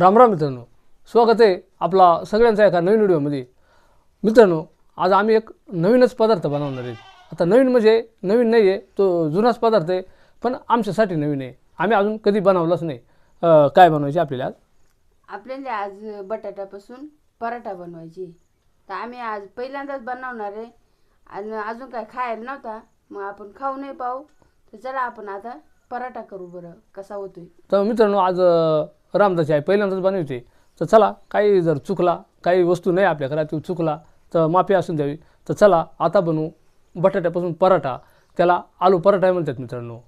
रामराम मित्रांनो. स्वागत आहे आपला सगळ्यांचा एका नवीन व्हिडिओमध्ये. मित्रांनो आज आम्ही एक नवीनच पदार्थ बनवणार आहे. आता नवीन म्हणजे नवीन नाही आहे तो जुनाच पदार्थ आहे पण आमच्यासाठी नवीन आहे. आम्ही अजून कधी बनवलाच नाही. अं, काय बनवायचे आपल्याला आज? आपल्याला आज बटाट्यापासून पराठा बनवायची. तर आम्ही आज पहिल्यांदाच बनवणार आहे. आणि अजून काय खायला नव्हता मग आपण खाऊ नाही पाहू. तर चला आपण आता पराठा करू बरं कसा होतोय. तर मित्रांनो आज अं, रामदासी आहे पहिल्यांदाच बनवते. तर चला काही जर चुकला काही वस्तू नाही आपल्या घरात चुकला तर माफी असून द्यावी. तर चला आता बनवू बटाट्यापासून पराठा. त्याला आलू पराठा म्हणतात मित्रांनो.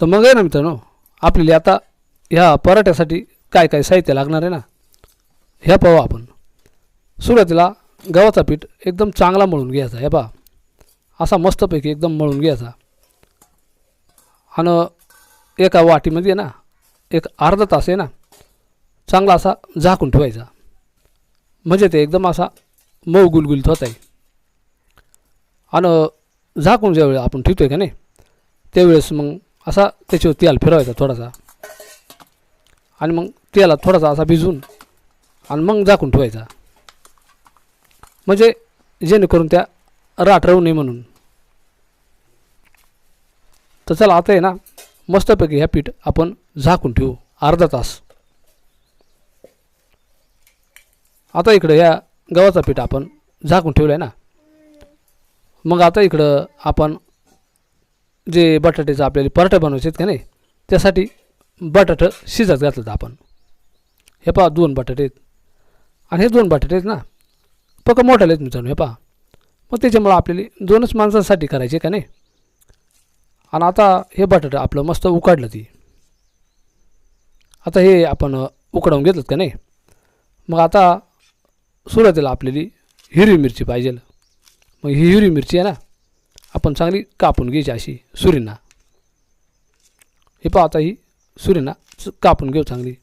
तर मग आहे ना मित्रांनो आपल्याला आता ह्या पराठ्यासाठी काय काय साहित्य लागणार आहे ना ह्या पाहू आपण. सुरुवातीला गव्हाचा पीठ एकदम चांगला मळून घ्यायचा हे पहा. असा मस्तपैकी एकदम मळून घ्यायचा. आणि एका वाटीमध्ये आहे ना एक अर्धा तास आहे ना चांगला असा झाकून ठेवायचा. म्हणजे ते एकदम असा मऊ गुलगुलीत होत आहे आणि झाकून ज्यावेळेस आपण ठेवतो आहे का नाही त्यावेळेस मग असा त्याच्यावर तेल फिरवायचा थोडासा. आणि मग तेलात थोडासा असा भिजवून आणि मग झाकून ठेवायचा. म्हणजे जेणेकरून त्या राठ राहू नये म्हणून. तर चला आता आहे ना मस्तपैकी ह्या पीठ आपण झाकून ठेवू. अर्धा तास. आता इकडं या गव्हाचा पीठ आपण झाकून ठेवलं आहे ना. मग आता इकडं आपण जे बटाट्याचं आपल्याला पराठे बनवायचे आहेत का नाही त्यासाठी बटाटं शिजत घातलं आपण. हे पहा दोन बटाटे आहेत. आणि हे दोन बटाटे आहेत ना पक्क मोठाले आहेत मित्रांनो हे पहा. मग त्याच्यामुळं आपल्याला दोनच माणसांसाठी करायचे का नाही? आणि आता हे बटाटं आपलं मस्त उकाडलं ती. आता हे आपण उकडवून घेतलं का नाही? मग आता सुरुवातीला आपल्याली हिरवी मिरची पाहिजे. मग ही हिरवी मिरची आहे ना आपण चांगली कापून घ्यायची अशी सुरींना. हे पहा आता ही सुरींना कापून घेऊ चांगली.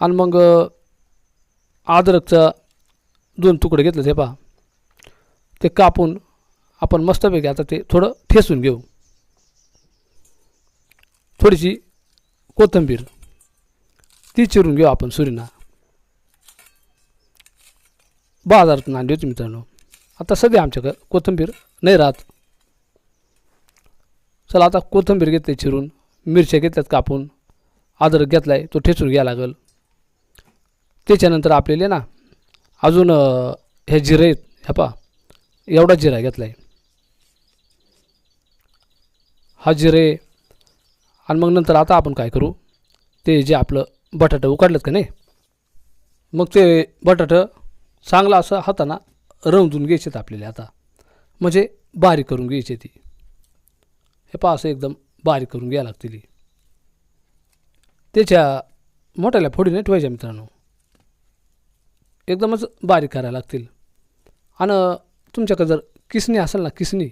आणि मग अद्रकचा दोन तुकडे घेतलं ते पहा. ते कापून आपण मस्तपैकी आता ते थोडं ठेसून घेऊ. थोडीशी कोथिंबीर. ती चिरून घेऊ आपण सुरीना. बाजारातून आणली होती मित्रांनो. आता सध्या आमच्याकडं कोथिंबीर नाही राहत. चला आता कोथिंबीर घेतली चिरून. मिरच्या घेतल्यात कापून. अद्रक घेतला आहे तो ठेचून घ्यायला लागेल. त्याच्यानंतर आपल्याला ना अजून हे जिरे आहेत ह्या पहा एवढा जिरा घेतला आहे हा जिरे आणि मग नंतर आता आपण काय करू? ते जे आपलं बटाटं उकडलं का नाही? मग ते बटाटं चांगलं असं हाताना रवजून घ्यायचेत आपल्याला आता. म्हणजे बारीक करून घ्यायची ती. हे पहा असं एकदम बारीक करून घ्यायला लागतील त्याच्या मोठ्याला फोडीने ठेवायच्या मित्रांनो. एकदमच बारीक करायला लागतील. आणि तुमच्याकडे जर किसणी असेल ना किसणी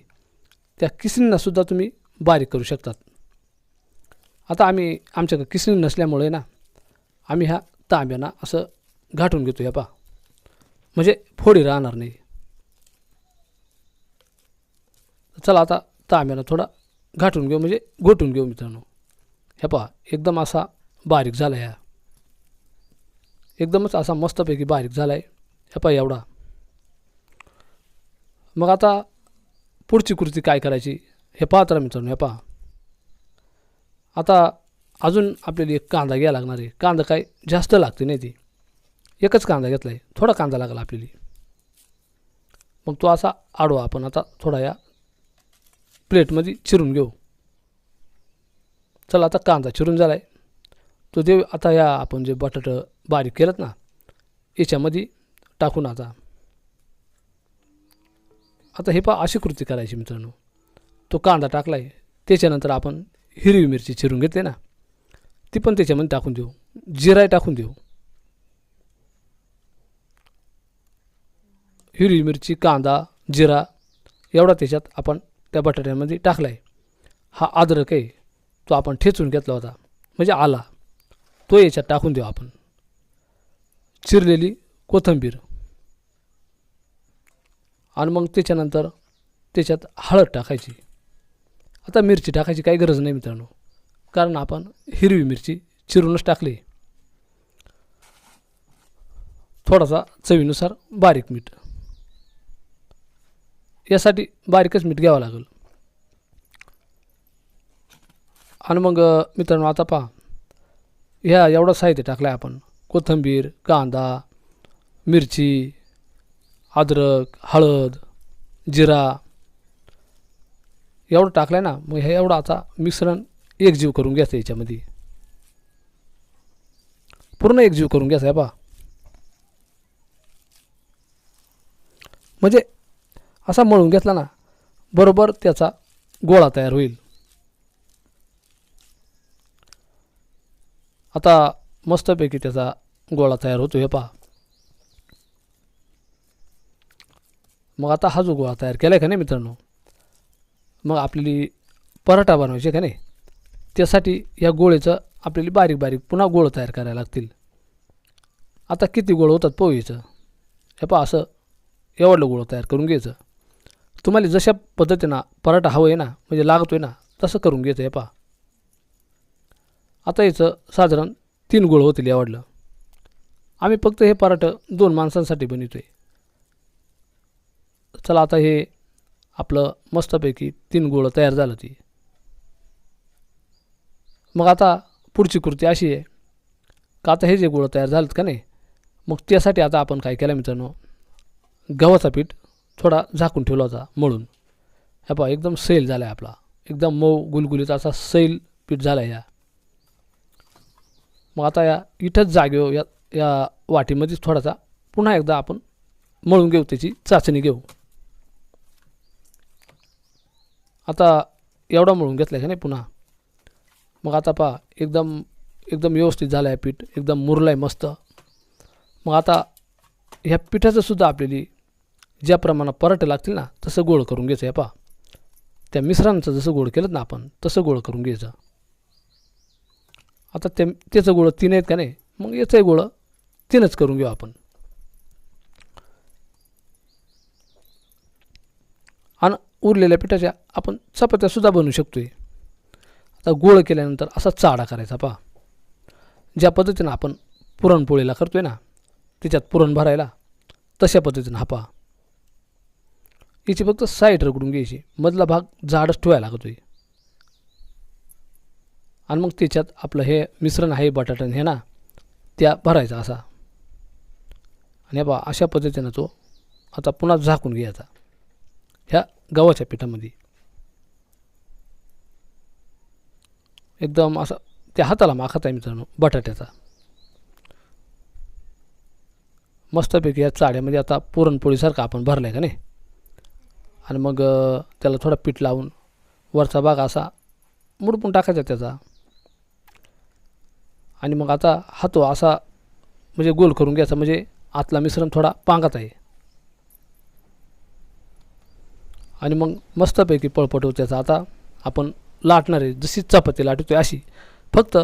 त्या किसणींनासुद्धा तुम्ही बारीक करू शकतात. आता आम्ही आमच्याकडे किसणी नसल्यामुळे ना आम्ही ह्या तांब्याना असं घाटून घेतो ह्या पा म्हणजे फोडी राहणार नाही. चला आता तांब्यानं थोडा घाटून घेऊ म्हणजे घोटून घेऊ मित्रांनो. हे पहा एकदम असा बारीक झाला ह्या एकदमच असा मस्तपैकी बारीक झाला आहे हे पहा एवढा. मग आता पुढची कृती काय करायची? हे पाहत राहा मित्रांनो हे पहा. आता अजून आपल्याला एक कांदा घ्यायला लागणार आहे. कांदा काय जास्त लागते नाही ती. एकच कांदा घेतला आहे थोडा कांदा लागला आपल्याला. मग तो असा आडवा आपण आता थोडा या प्लेटमध्ये चिरून घेऊ. चला आता कांदा चिरून झाला आहे तो देव आता या आपण जे बटाटं बारीक केलं ना याच्यामध्ये टाकून आता. आता हे पा अशी कृती करायची मित्रांनो. तो कांदा टाकला आहे त्याच्यानंतर आपण हिरवी मिरची चिरून घेतली ना ती पण त्याच्यामध्ये टाकून देऊ. जिराय टाकून देऊ. हिरवी मिरची कांदा जिरा एवढा त्याच्यात आपण त्या बटाट्यामध्ये टाकला आहे हा अद्रक आहे तो आपण ठेचून घेतला होता. म्हणजे आला. तो याच्यात टाकून देऊ आपण. चिरलेली कोथिंबीर. आणि मग त्याच्यानंतर त्याच्यात हळद टाकायची. आता मिरची टाकायची काही गरज नाही मित्रांनो. कारण आपण हिरवी मिरची चिरूनच टाकली. थोडासा चवीनुसार बारीक मीठ. यासाठी बारीकच मीठ घ्यावं लागेल. आणि मग मित्रांनो आता पहा. ह्या एवढं साहित्य टाकलं आहे आपण. कोथिंबीर कांदा मिरची अद्रक हळद जिरा एवढं टाकलं आहे ना मग हे एवढं आता मिश्रण एकजीव करून घ्यायचं याच्यामध्ये. पूर्ण एकजीव करून घ्यायचं आहे पहा म्हणजे असा मळून घेतला ना बरोबर त्याचा गोळा तयार होईल. आता मस्तपैकी त्याचा गोळा तयार होतो हे पहा. मग आता हा जो गोळा तयार केला आहे का नाही मित्रांनो? मग आपल्याला पराठा बनवायचे का नाही? त्यासाठी या गोळेचं आपल्याला बारीक बारीक पुन्हा गोळ तयार करायला लागतील. आता किती गोळ होतात पोहेचं हे पहा असं एवढलं गोळ तयार करून घ्यायचं. तुम्हाला जशा पद्धतीनं पराठा हवं आहे ना म्हणजे लागतो आहे ना तसं करून घ्यायचं हे पहा. आता याचं साधारण तीन गोळ होतील एवढलं. आम्ही फक्त हे पराठं दोन माणसांसाठी बनवतो आहे चला आता हे आपलं मस्तपैकी तीन गोळं तयार झालं ती. मग आता पुढची कृती अशी आहे. का आता हे जे गोळं तयार झालं का नाही मग त्यासाठी आता आपण काय केलं मित्रांनो? गव्हाचा पीठ थोडा झाकून ठेवला होता मळून. हे पहा एकदम सैल झाला आहे आपला. एकदम मऊ गुलगुलीत असा सैल पीठ झाला आहे या. मग आता या इथंच जागेव या या वाटीमध्येच थोडासा पुन्हा एकदा आपण मळून घेऊ त्याची चाचणी घेऊ. आता एवढा मळून घेतला का नाही पुन्हा? मग आता पहा एकदम एकदम व्यवस्थित झालं आहे पीठ एकदम मुरलं आहे मस्त. मग आता ह्या पिठाचं सुद्धा आपल्याली ज्या प्रमाणात पराठे लागतील ना तसं गोळ करून घ्यायचं आहे पहा. त्या मिश्रांचं जसं गोळ केलं ना आपण तसं गोळ करून घ्यायचं. आता ते त्याचं गोळं तीन आहेत का नाही? मग याचंही गोळं तीनच करून घेऊ आपण. आणि उरलेल्या पिठाच्या आपण चपात्यासुद्धा बनवू शकतो आहे आता गोळ केल्यानंतर असा चाडा करायचा पहा. ज्या पद्धतीनं आपण पुरणपोळीला करतो आहे ना त्याच्यात पुरण भरायला तशा पद्धतीनं हा पहा. याची फक्त साईड रगडून घ्यायची मधला भाग जाडच ठेवायला लागतोय. आणि मग त्याच्यात आपलं हे मिश्रण आहे बटाटन हे ना त्या भरायचा असा. आणि बा पहा अशा पद्धतीनं तो आता पुन्हा झाकून घ्यायचा. ह्या गव्हाच्या पिठामध्ये. एकदम असं त्या हाताला माखत आहे मित्रांनो बटाट्याचा. मस्तपैकी या चाड्यामध्ये आता पुरणपोळीसारखा आपण भरला आहे का नाही? आणि मग त्याला थोडा पीठ लावून वरचा भाग असा मुडपून टाकायचा त्याचा. आणि मग आता हातो असा म्हणजे गोल करून घ्यायचा म्हणजे आतला मिश्रण थोडा पांगत आहे. आणि मग मस्तपैकी पळपटू त्याचा आता आपण लाटणार आहे. जशी चपाती लाटतोय अशी. फक्त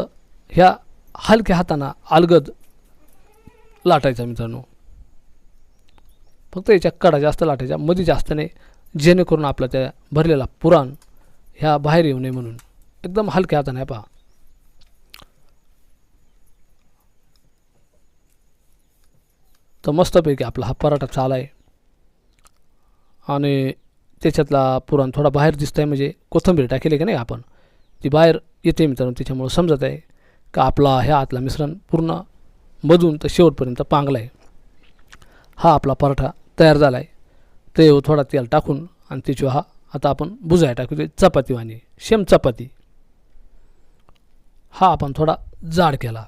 ह्या हलक्या हाताना अलगद लाटायचा मित्रांनो. फक्त याच्या कडा जास्त लाटायच्या. मध्ये जास्त नाही. जेणेकरून आपला त्या भरलेला पुराण ह्या बाहेर येऊ नये म्हणून. एकदम हलक्या हाताने पहा. तर मस्तपैकी आपला हा पराठा चालाय. आहे आणि त्याच्यातला पुरण थोडा बाहेर दिसत आहे म्हणजे कोथिंबीर टाकेली की नाही आपण? ती बाहेर येते मित्रांनो त्याच्यामुळं समजत आहे का आपला ह्या आतला मिश्रण पूर्ण मधून तर शेवटपर्यंत पांगला आहे हा आपला पराठा तयार झाला आहे ते हो थोडा तेल टाकून आणि त्याच्यावर हा आता आपण बुजाय टाकू ते चपाती वाणी शेम चपाती. हा आपण थोडा जाड केला.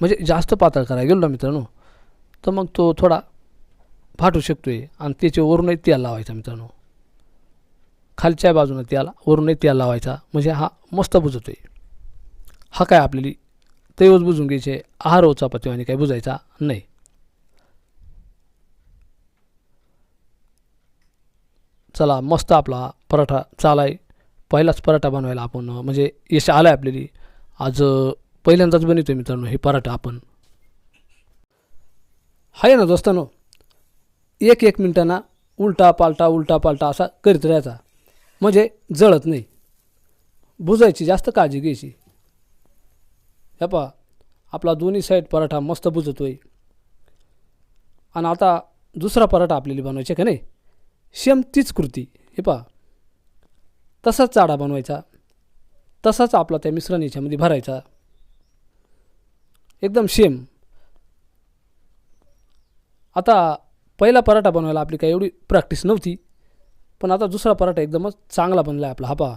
म्हणजे जास्त पातळ करायला गेलो ना मित्रांनो तर मग तो थोडा फाटू शकतो आहे आणि त्याचे वरूनही तेल लावायचा मित्रांनो. खालच्या बाजूनं त्याला वरूनही तेल लावायचा. म्हणजे हा मस्त बुजतोय. हा काय आपल्याली तेवच बुजून घ्यायचे. आहार व चपाती आणि काही बुजायचा नाही. चला मस्त आपला पराठा चालाय. पहिलाच पराठा बनवायला आपण म्हणजे यश आलं आहे आपल्याली. आज पहिल्यांदाच बनवतो मित्रांनो हे पराठा आपण. आहे ना दोस्तानो. एक एक मिनटांना उलटा पालटा उलटा पालटा असा करीत राहायचा. म्हणजे जळत नाही. बुजायची जास्त काळजी घ्यायची. हे पहा आपला दोन्ही साईड पराठा मस्त बुजतोय. आणि आता दुसरा पराठा आपल्याला बनवायचा का नाही? सेम तीच कृती. हे पहा तसाच चाडा बनवायचा. तसाच आपला त्या मिश्रण याच्यामध्ये भरायचा. एकदम सेम. आता पहिला पराठा बनवायला आपली काही एवढी प्रॅक्टिस नव्हती. पण आता दुसरा पराठा एकदमच चांगला बनला आहे आपला हा पहा.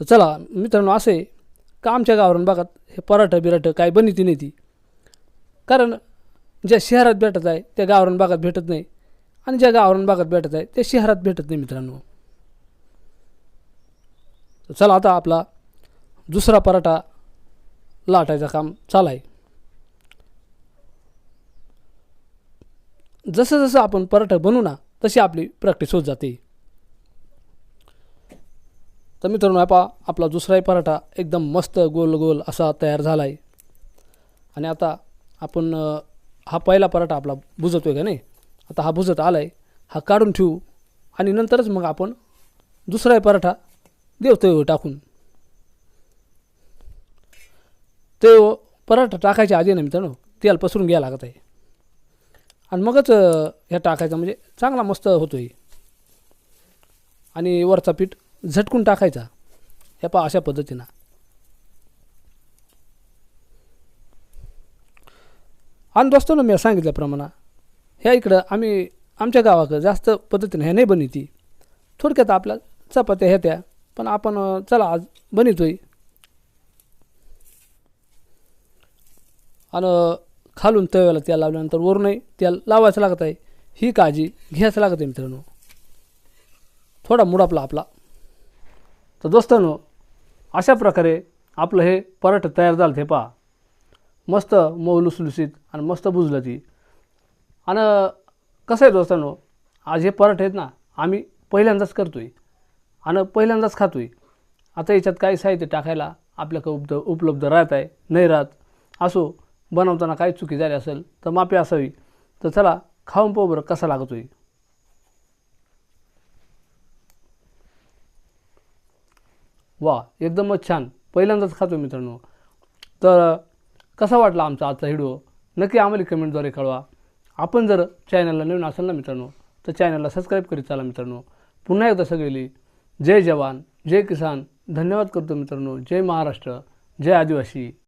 तर चला मित्रांनो असं आहे का आमच्या गावावरून बघा हे पराठं बिराठं काय बनिती नाही ती. कारण ज्या शहरात भेटत आहे त्या गावावरून भागात भेटत नाही. आणि ज्या गावावरून भागात भेटत आहे त्या शहरात भेटत नाही मित्रांनो. चला आता आपला दुसरा पराठा लाटायचं काम चालू आहे. जसं जसं आपण पराठा बनवू ना तशी आपली प्रॅक्टिस होत जाते. तर मित्रांनो आपा आपला दुसराही पराठा एकदम मस्त गोल गोल असा तयार झाला आहे आणि आता आपण हा पहिला पराठा आपला भुजतो आहे का नाही? आता हा बुजत आला आहे हा काढून ठेवू. आणि नंतरच मग आपण दुसराही पराठा देऊ हो टाकून. ते हो पराठा टाकायच्या आधी ना मित्रांनो तेल पसरून घ्यायला लागत आहे. आणि मगच ह्या टाकायचा. म्हणजे चांगला मस्त होतो आहे आणि वरचा पीठ झटकून टाकायचा. ह्या पा अशा पद्धतीनं. आणि दोस्तो ना मी सांगितल्याप्रमाणे ह्या इकडं आम्ही आमच्या गावाकडं जास्त पद्धतीनं ह्या नाही बनवती. थोडक्यात आपल्या चपात्या ह्या त्या पण आपण चला आज बनवतोय. आणि खालून तव्याला तेल लावल्यानंतर वरूनही तेल लावायचं लागत आहे. ही काळजी घ्यायचं लागत आहे मित्रांनो. थोडा मूड आपला. आपला तर दोस्तांनो अशा प्रकारे आपलं हे पराठं तयार झालं ते पहा. मस्त मऊ लुसलुसीत आणि मस्त बुजलं ती. आणि कसं आहे दोस्तांनो आज हे पराठे आहेत ना आम्ही पहिल्यांदाच करतो आहे आणि पहिल्यांदाच खातो आहे आता याच्यात काही साहित्य टाकायला आपल्याकडे उपद उपलब्ध राहत आहे नाही राहत. असो बनवताना काही चुकी झाली असेल तर माफी असावी. तर चला खाऊन पाहू बरं कसा लागतो आहे वा एकदमच छान. पहिल्यांदाच खातो मित्रांनो. तर कसा वाटला आमचा आजचा व्हिडिओ? नक्की आम्हाला कमेंटद्वारे कळवा. आपण जर चॅनलला नवीन असाल ना मित्रांनो तर चॅनलला सबस्क्राईब करीत चाला मित्रांनो. पुन्हा एकदा सगळी जय जवान जय किसान. धन्यवाद करतो मित्रांनो. जय महाराष्ट्र जय आदिवासी.